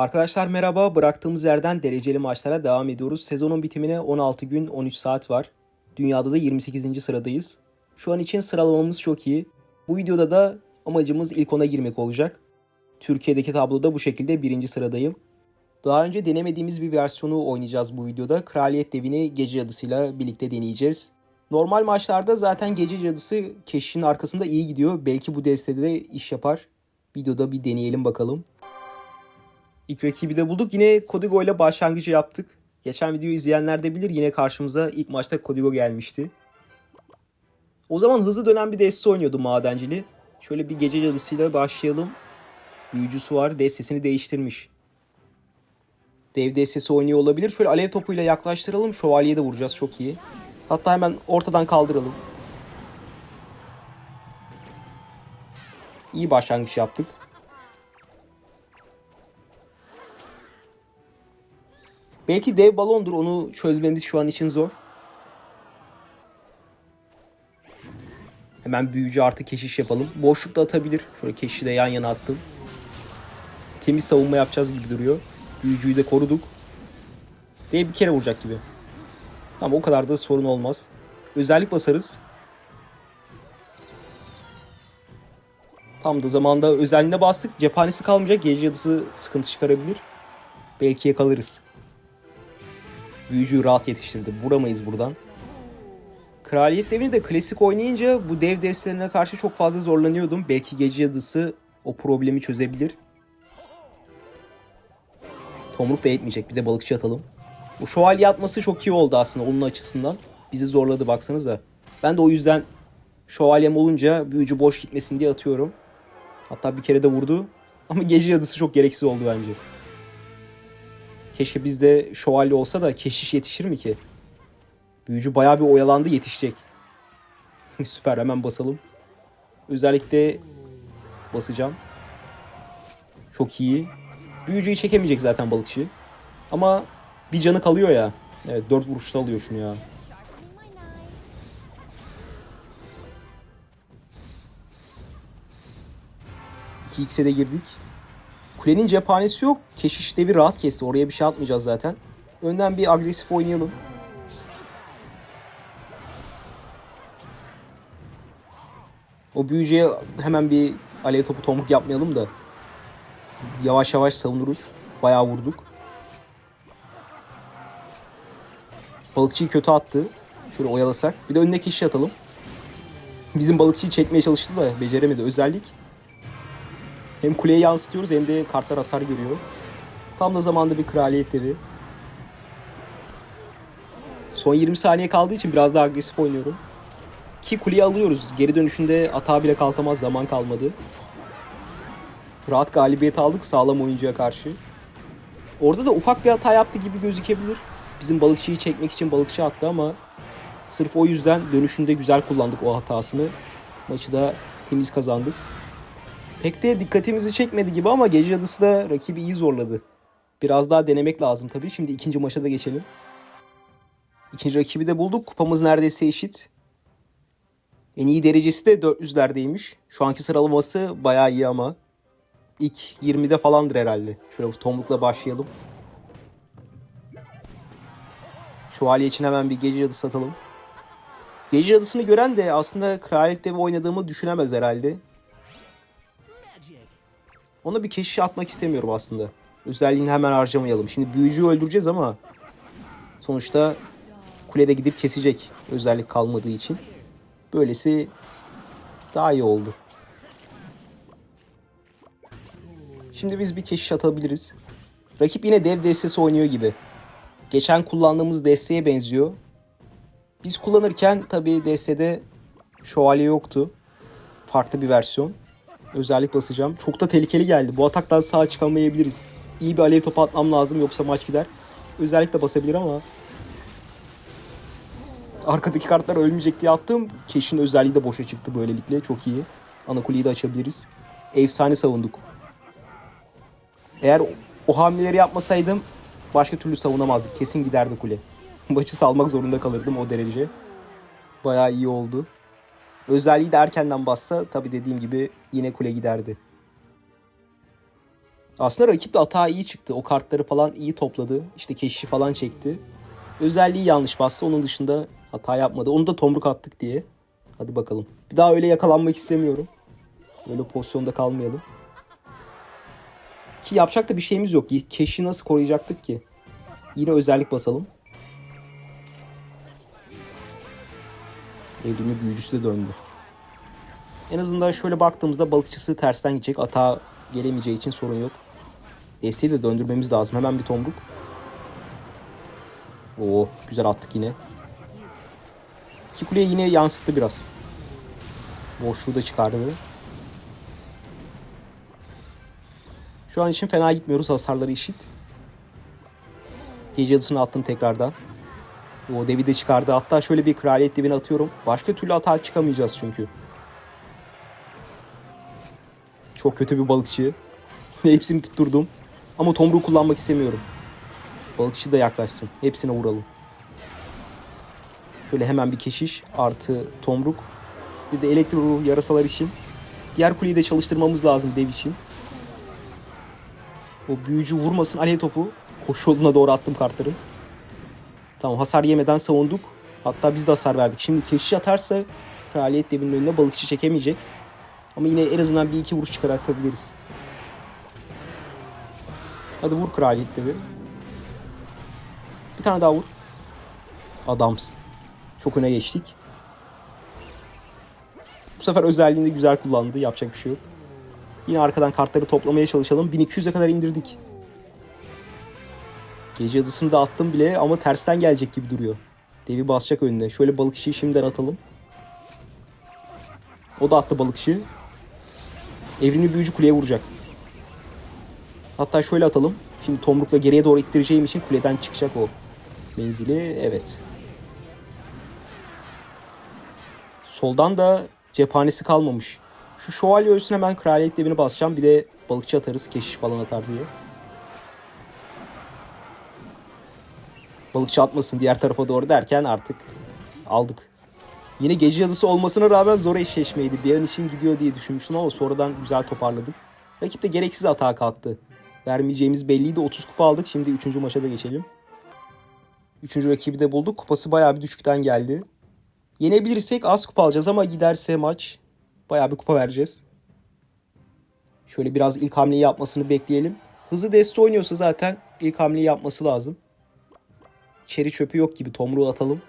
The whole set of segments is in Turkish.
Arkadaşlar merhaba. Bıraktığımız yerden dereceli maçlara devam ediyoruz. Sezonun bitimine 16 gün 13 saat var. Dünyada da 28. sıradayız. Şu an için sıralamamız çok iyi. Bu videoda da amacımız ilk 10'a girmek olacak. Türkiye'deki tabloda bu şekilde birinci sıradayım. Daha önce denemediğimiz bir versiyonu oynayacağız bu videoda. Kraliyet Devi'ni Gece Cadısı'yla birlikte deneyeceğiz. Normal maçlarda zaten Gece Cadısı keşişin arkasında iyi gidiyor. Belki bu destede de iş yapar. Videoda bir deneyelim bakalım. İlk rakibi de bulduk. Yine Kodigo ile başlangıcı yaptık. Geçen videoyu izleyenler de bilir yine karşımıza ilk maçta Kodigo gelmişti. O zaman hızlı dönen bir deste oynuyordu madencili. Şöyle bir gece cadısıyla başlayalım. Büyücüsü var. Destesini değiştirmiş. Dev destesi oynuyor olabilir. Şöyle alev topuyla yaklaştıralım. Şövalyeyi de vuracağız. Çok iyi. Hatta hemen ortadan kaldıralım. İyi başlangıç yaptık. Belki dev balondur. Onu çözmemiz şu an için zor. Hemen büyücü artı keşiş yapalım. Boşlukta atabilir. Şöyle keşişi de yan yana attım. Temiz savunma yapacağız gibi duruyor. Büyücüyü de koruduk. Dev bir kere vuracak gibi. Tamam o kadar da sorun olmaz. Özellik basarız. Tam da zamanda özelliğine bastık. Cephanesi kalmayacak. Gece yadısı sıkıntı çıkarabilir. Belki yakalarız. Büyücüyü rahat yetiştirdi. Vuramayız buradan. Kraliyet devini de klasik oynayınca bu dev destelerine karşı çok fazla zorlanıyordum. Belki gece yadısı o problemi çözebilir. Tomruk da yetmeyecek. Bir de balıkçı atalım. Bu şövalye atması çok iyi oldu aslında onun açısından. Bizi zorladı baksanıza. Ben de o yüzden şövalyem olunca büyücü boş gitmesin diye atıyorum. Hatta bir kere de vurdu. Ama gece yadısı çok gereksiz oldu bence. Keşke bizde şövalye olsa da keşiş yetişir mi ki? Büyücü bayağı bir oyalandı yetişecek. Süper hemen basalım. Özellikle basacağım. Çok iyi. Büyücüyü çekemeyecek zaten balıkçı. Ama bir canı kalıyor ya. Evet 4 vuruşta alıyor şunu ya. İki x'e de girdik. Kulenin cephanesi yok. Keşiş devi rahat kesti. Oraya bir şey atmayacağız zaten. Önden bir agresif oynayalım. O büyücüye hemen bir alev topu tomruk yapmayalım da. Yavaş yavaş savunuruz. Bayağı vurduk. Balıkçıyı kötü attı. Şöyle oyalasak. Bir de önüne keşiş atalım. Bizim balıkçıyı çekmeye çalıştı da beceremedi. Özellik. Hem kuleye yansıtıyoruz hem de kartlar hasar görüyor. Tam da zamanda bir kraliyet devi. Son 20 saniye kaldığı için biraz daha agresif oynuyorum. Ki kuleyi alıyoruz. Geri dönüşünde atağa bile kalkamaz zaman kalmadı. Rahat galibiyet aldık sağlam oyuncuya karşı. Orada da ufak bir hata yaptı gibi gözükebilir. Bizim balıkçıyı çekmek için balıkçı attı ama sırf o yüzden dönüşünde güzel kullandık o hatasını. Maçı da temiz kazandık. Pek de dikkatimizi çekmedi gibi ama Gece Yadısı da rakibi iyi zorladı. Biraz daha denemek lazım tabii. Şimdi ikinci maça da geçelim. İkinci rakibi de bulduk. Kupamız neredeyse eşit. En iyi derecesi de 400'lerdeymiş. Şu anki sıralaması bayağı iyi ama. İlk 20'de falandır herhalde. Şöyle tomrukla başlayalım. Şövalye için hemen bir gece yadısı satalım. Gece yadısını gören de aslında kraliyet devi oynadığımı düşünemez herhalde. Ona bir keşiş atmak istemiyorum aslında. Özelliğini hemen harcamayalım. Şimdi büyücüyü öldüreceğiz ama sonuçta kulede gidip kesecek özellik kalmadığı için. Böylesi daha iyi oldu. Şimdi biz bir keşiş atabiliriz. Rakip yine dev destesi oynuyor gibi. Geçen kullandığımız desteğe benziyor. Biz kullanırken tabii destede şövalye yoktu. Farklı bir versiyon. Özellik basacağım. Çok da tehlikeli geldi. Bu ataktan sağ çıkamayabiliriz. İyi bir alev topu atmam lazım yoksa maç gider. Özellikle basabilir ama arkadaki kartlar ölmeyecek diye attım. Keşin özelliği de boşa çıktı böylelikle. Çok iyi. Ana kuleyi de açabiliriz. Efsane savunduk. Eğer o hamleleri yapmasaydım başka türlü savunamazdık. Kesin giderdi kule. Maçı salmak zorunda kalırdım o derece. Bayağı iyi oldu. Özelliği de erkenden bassa tabi dediğim gibi yine kule giderdi. Aslında rakip de atağı iyi çıktı. O kartları falan iyi topladı. İşte keşişi falan çekti. Özelliği yanlış bastı. Onun dışında hata yapmadı. Onu da tomruk attık diye. Hadi bakalım. Bir daha öyle yakalanmak istemiyorum. Böyle pozisyonda kalmayalım. Ki yapacak da bir şeyimiz yok. Keşi nasıl koruyacaktık ki? Yine özellik basalım. Evrimi büyücüsü de döndü. En azından şöyle baktığımızda balıkçısı tersten gidecek. Ata gelemeyeceği için sorun yok. Desteği de döndürmemiz lazım. Hemen bir tomruk. Oo güzel attık yine. İki yine yansıttı biraz. Boşluğu da çıkardı. Şu an için fena gitmiyoruz. Hasarları eşit. Gece adısını attım tekrardan. O devi de çıkardı. Hatta şöyle bir kraliyet devini atıyorum. Başka türlü hata çıkamayacağız çünkü. Çok kötü bir balıkçı. Hepsini tutturdum. Ama tomruğu kullanmak istemiyorum. Balıkçı da yaklaşsın. Hepsine vuralım. Şöyle hemen bir keşiş artı tomruk. Bir de elektro ruh yarasalar için. Diğer kuleyi de çalıştırmamız lazım dev için. O büyücü vurmasın alev topu. Koşu yoluna doğru attım kartları. Tamam hasar yemeden savunduk. Hatta biz de hasar verdik. Şimdi keşiş atarsa kraliyet devinin önüne balıkçı çekemeyecek. Ama yine en azından bir iki vuruş çıkartabiliriz. Hadi vur kraliyet devi. Bir tane daha vur. Adamsın. Çok öne geçtik. Bu sefer özelliğini güzel kullandı. Yapacak bir şey yok. Yine arkadan kartları toplamaya çalışalım. 1200'e kadar indirdik. Gece adısını da attım bile ama tersten gelecek gibi duruyor. Devi basacak önüne. Şöyle balıkçıyı şimdiden atalım. O da attı balıkçı. Evrimli büyücü kuleye vuracak. Hatta şöyle atalım. Şimdi tomrukla geriye doğru ittireceğim için kuleden çıkacak o. Menzili evet. Soldan da cephanesi kalmamış. Şu şövalye ölsün hemen kraliyet devini basacağım. Bir de balıkçı atarız. Keşiş falan atar diye. Balıkçı atmasın diğer tarafa doğru derken artık aldık. Yine gece yadısı olmasına rağmen zor eşleşmeydi. Bir an için gidiyor diye düşünmüştüm ama sonradan güzel toparladık. Rakip de gereksiz hata kalktı. Vermeyeceğimiz belliydi. 30 kupa aldık. Şimdi 3. maça da geçelim. 3. rakibi de bulduk. Kupası bayağı bir düşükten geldi. Yenebilirsek az kupa alacağız ama giderse maç bayağı bir kupa vereceğiz. Şöyle biraz ilk hamleyi yapmasını bekleyelim. Hızlı deste oynuyorsa zaten ilk hamleyi yapması lazım. Çeri çöpü yok gibi tomruğu atalım.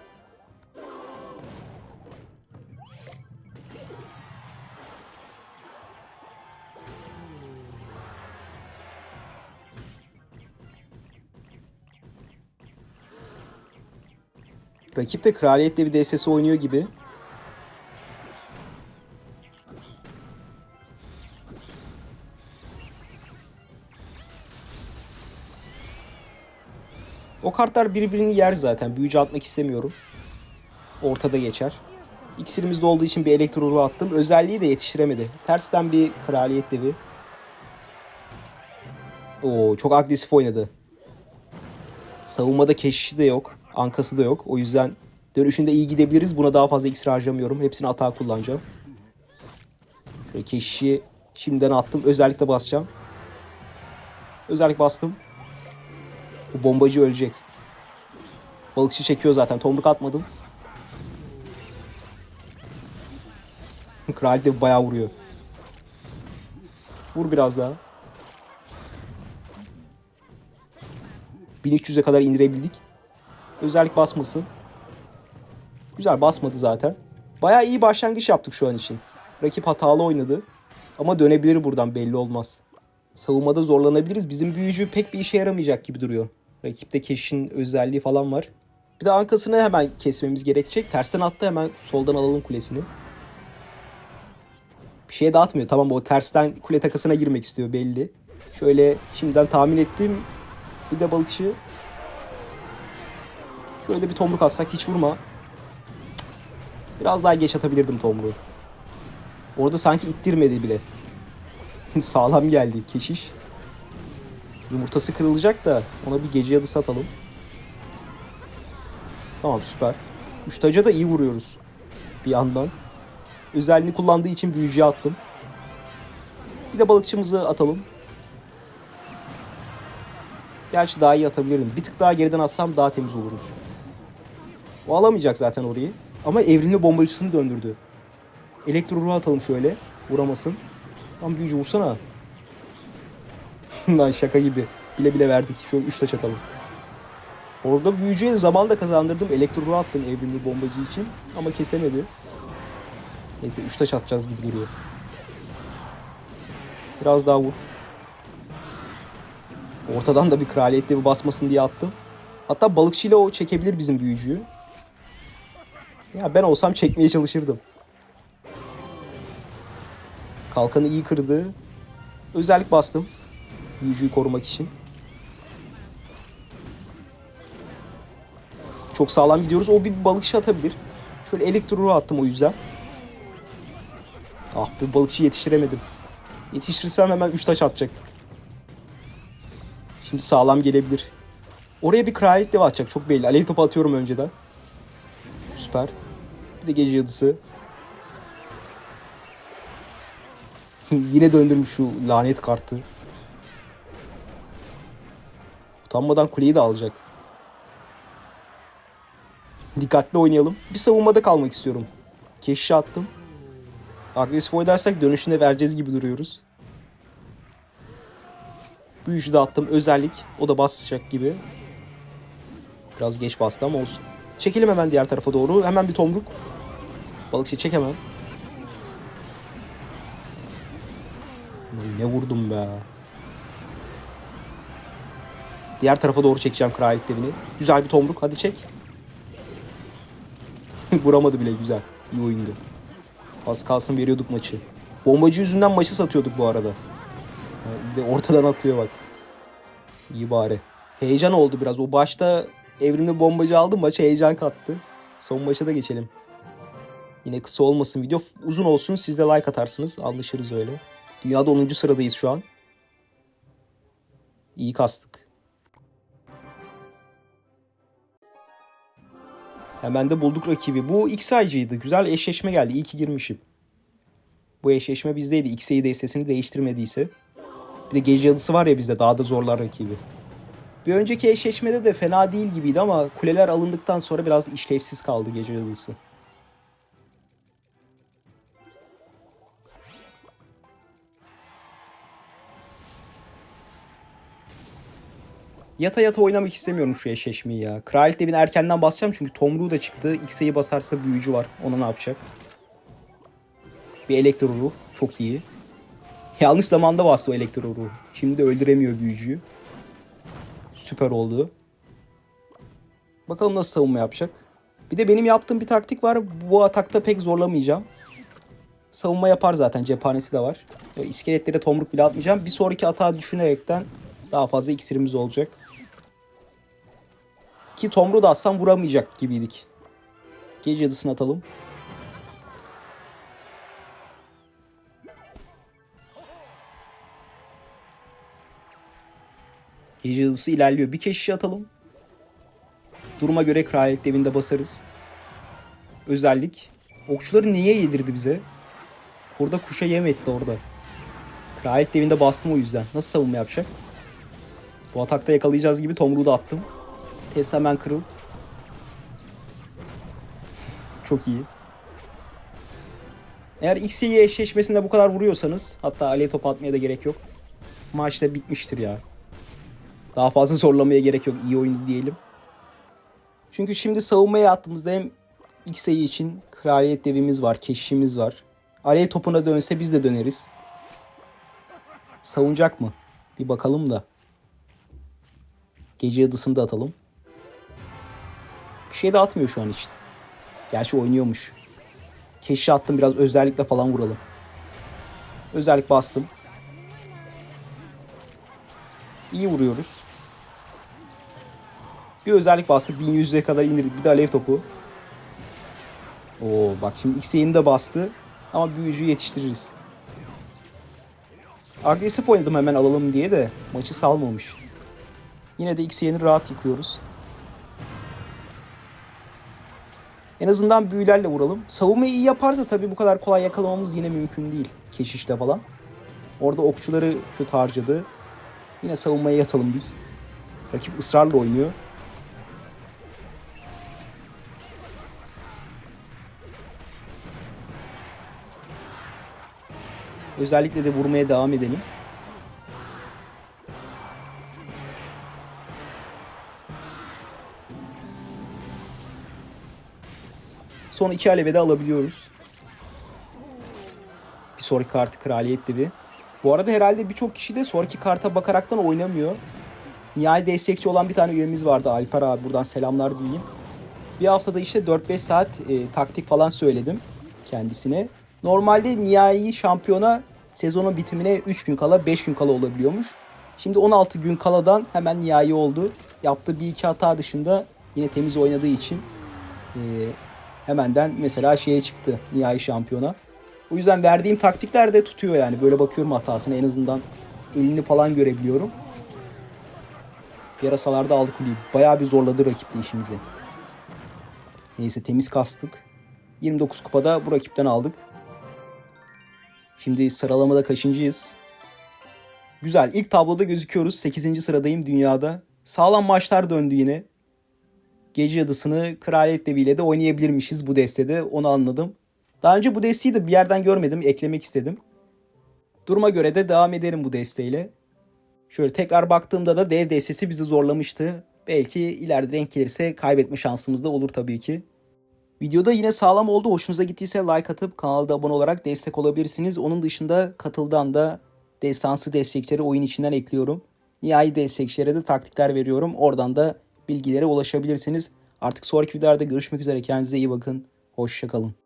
Rakip de kraliyetle bir DSS oynuyor gibi. Kartlar birbirini yer zaten. Büyücü atmak istemiyorum. Ortada geçer. İksirimizde olduğu için bir elektro ruhu attım. Özelliği de yetiştiremedi. Tersten bir kraliyet devi. Oo çok agresif oynadı. Savunmada keşişi de yok. Ankası da yok. O yüzden dönüşünde iyi gidebiliriz. Buna daha fazla iksir harcamıyorum. Hepsini atağa kullanacağım. Şöyle keşişi şimdiden attım. Özellikle basacağım. Özellik bastım. Bu bombacı ölecek. Balıkçı çekiyor zaten. Tomruk atmadım. Kral de bayağı vuruyor. Vur biraz daha. 1300'e kadar indirebildik. Özellik basmasın. Güzel basmadı zaten. Bayağı iyi başlangıç yaptık şu an için. Rakip hatalı oynadı. Ama dönebilir buradan belli olmaz. Savunmada zorlanabiliriz. Bizim büyücü pek bir işe yaramayacak gibi duruyor. Rakipte keşin özelliği falan var. Bir de ankasını hemen kesmemiz gerekecek. Tersten attı hemen soldan alalım kulesini. Bir şeye dağıtmıyor. Tamam o tersten kule takasına girmek istiyor belli. Şöyle şimdiden tahmin ettim. Bir de balıkçı. Şöyle bir tomruk atsak hiç vurma. Biraz daha geç atabilirdim tomruğu. Orada sanki ittirmedi bile. Sağlam geldi keşiş. Yumurtası kırılacak da ona bir gece yadı satalım. Tamam süper. Üçtaca da iyi vuruyoruz. Bir yandan. Özelliğini kullandığı için büyücüye attım. Bir de balıkçımızı atalım. Gerçi daha iyi atabilirdim. Bir tık daha geriden atsam daha temiz olurmuş. O alamayacak zaten orayı. Ama evrimli bombacısını döndürdü. Elektro ruhu atalım şöyle. Vuramasın. Lan büyücü vursana. Lan şaka gibi. Bile bile verdik. Şöyle 3 taç atalım. Orada büyücüye zaman da kazandırdım. Elektro attım evrimli bombacı için. Ama kesemedi. Neyse 3 taç atacağız gibi duruyor. Biraz daha vur. Ortadan da bir kraliyet devi basmasın diye attım. Hatta balıkçıyla o çekebilir bizim büyücüyü. Ya ben olsam çekmeye çalışırdım. Kalkanı iyi kırdı. Özellik bastım. Büyücüyü korumak için. Çok sağlam gidiyoruz. O bir balıkçı atabilir. Şöyle elektro attım o yüzden. Ah bir balıkçı yetiştiremedim. Yetiştirsem hemen 3 taş atacaktık. Şimdi sağlam gelebilir. Oraya bir kraliyet dev atacak çok belli. Alev topu atıyorum önceden. Süper. Bir de gece yadısı. Yine döndürmüş şu lanet kartı. Utanmadan kuleyi de alacak. Dikkatli oynayalım. Bir savunmada kalmak istiyorum. Keşişe attım. Agresif oynarsak dönüşünde vereceğiz gibi duruyoruz. Büyücü de attım. Özellik. O da basacak gibi. Biraz geç bastı ama olsun. Çekelim hemen diğer tarafa doğru. Hemen bir tomruk. Balıkçı çek hemen. Ne vurdum be. Diğer tarafa doğru çekeceğim kraliyet devini. Güzel bir tomruk. Hadi çek. Vuramadı bile güzel. İyi oyundu. Az kalsın veriyorduk maçı. Bombacı yüzünden maçı satıyorduk bu arada. Bir de ortadan atıyor bak. İyi bari. Heyecan oldu biraz. O başta evrimli bombacı aldı maça heyecan kattı. Son maça da geçelim. Yine kısa olmasın video. Uzun olsun siz de like atarsınız. Anlaşırız öyle. Dünyada 10. sıradayız şu an. İyi kastık. Hemen de bulduk rakibi. Bu XIG'ydi. Güzel eşleşme geldi. İyi ki girmişim. Bu eşleşme bizdeydi. X'e de sesini değiştirmediyse. Bir de gece yadısı var ya bizde daha da zorlar rakibi. Bir önceki eşleşmede de fena değil gibiydi ama kuleler alındıktan sonra biraz işlevsiz kaldı gece yadısı. Yata yata oynamak istemiyorum şu eşleşmeyi ya. Kraliyet devini erkenden basacağım çünkü Tomruğu da çıktı. X'e'yi basarsa büyücü var. Ona ne yapacak? Bir elektro ruh. Çok iyi. Yanlış zamanda bastı o elektro ruh. Şimdi de öldüremiyor büyücüyü. Süper oldu. Bakalım nasıl savunma yapacak. Bir de benim yaptığım bir taktik var. Bu atakta pek zorlamayacağım. Savunma yapar zaten. Cephanesi de var. Böyle iskeletlere tomruk bile atmayacağım. Bir sonraki atağı düşünerekten daha fazla iksirimiz olacak. Ki tomruğu da atsam vuramayacak gibiydik. Gece yadısını atalım. Gece hızlısı ilerliyor. Bir keşişi atalım. Duruma göre kraliyet devinde basarız. Özellik. Okçuları niye yedirdi bize? Orada kuşa yem etti orada. Kraliyet devinde bastım o yüzden. Nasıl savunma yapacak? Bu atakta yakalayacağız gibi tomruğu da attım. Test hemen kırıl. Çok iyi. Eğer XY eşleşmesinde bu kadar vuruyorsanız hatta alev topu atmaya da gerek yok. Maç da bitmiştir ya. Daha fazla zorlamaya gerek yok. İyi oyundu diyelim. Çünkü şimdi savunmaya attığımızda hem XY için kraliyet devimiz var, keşişimiz var. Alev topuna dönse biz de döneriz. Savunacak mı? Bir bakalım da. Gece yadısını da atalım. Bir şey de atmıyor şu an için. Gerçi oynuyormuş. Keşi attım biraz özellikle falan vuralım. Özellik bastım. İyi vuruyoruz. Bir özellik bastık. 1100'e kadar indirdik. Bir de alev topu. Oo bak şimdi X'e'ini de bastı. Ama büyücüyü yetiştiririz. Agresif oynadım hemen alalım diye de maçı salmamış. Yine de X'yeni rahat yıkıyoruz. En azından büyülerle vuralım. Savunmayı iyi yaparsa tabii bu kadar kolay yakalamamız yine mümkün değil. Keşişle falan. Orada okçuları kötü harcadı. Yine savunmaya yatalım biz. Rakip ısrarla oynuyor. Özellikle de vurmaya devam edelim. Son iki aleve de alabiliyoruz. Bir sonraki kartı kraliyet dibi. Bu arada herhalde birçok kişi de sonraki karta bakaraktan oynamıyor. Nihai destekçi olan bir tane üyemiz vardı Alper abi buradan selamlar diyeyim. Bir haftada işte 4-5 saat e, taktik falan söyledim kendisine. Normalde nihai şampiyona sezonun bitimine 3 gün kala 5 gün kala olabiliyormuş. Şimdi 16 gün kaladan hemen nihai oldu. Yaptığı bir iki hata dışında yine temiz oynadığı için e, hemenden mesela şeye çıktı nihai şampiyona. O yüzden verdiğim taktikler de tutuyor yani. Böyle bakıyorum hatasına en azından elini falan görebiliyorum. Yarasalarda aldık kuleyi. Bayağı bir zorladı rakip de işimizi. Neyse temiz kastık. 29 kupada bu rakipten aldık. Şimdi sıralamada kaçıncıyız? Güzel. İlk tabloda gözüküyoruz. 8. sıradayım dünyada. Sağlam maçlar döndü yine. Gece Yadısı'nı Kraliyet Devi'yle de oynayabilirmişiz bu destede. Onu anladım. Daha önce bu desteği de bir yerden görmedim. Eklemek istedim. Duruma göre de devam ederim bu desteğiyle. Şöyle tekrar baktığımda da dev destesi bizi zorlamıştı. Belki ileride denk gelirse kaybetme şansımız da olur tabii ki. Videoda yine sağlam oldu. Hoşunuza gittiyse like atıp kanalda abone olarak destek olabilirsiniz. Onun dışında katıldan da destansı destekçileri oyun içinden ekliyorum. Nihai destekçilere de taktikler veriyorum. Oradan da bilgilere ulaşabilirsiniz. Artık sonraki videolarda görüşmek üzere. Kendinize iyi bakın. Hoşçakalın.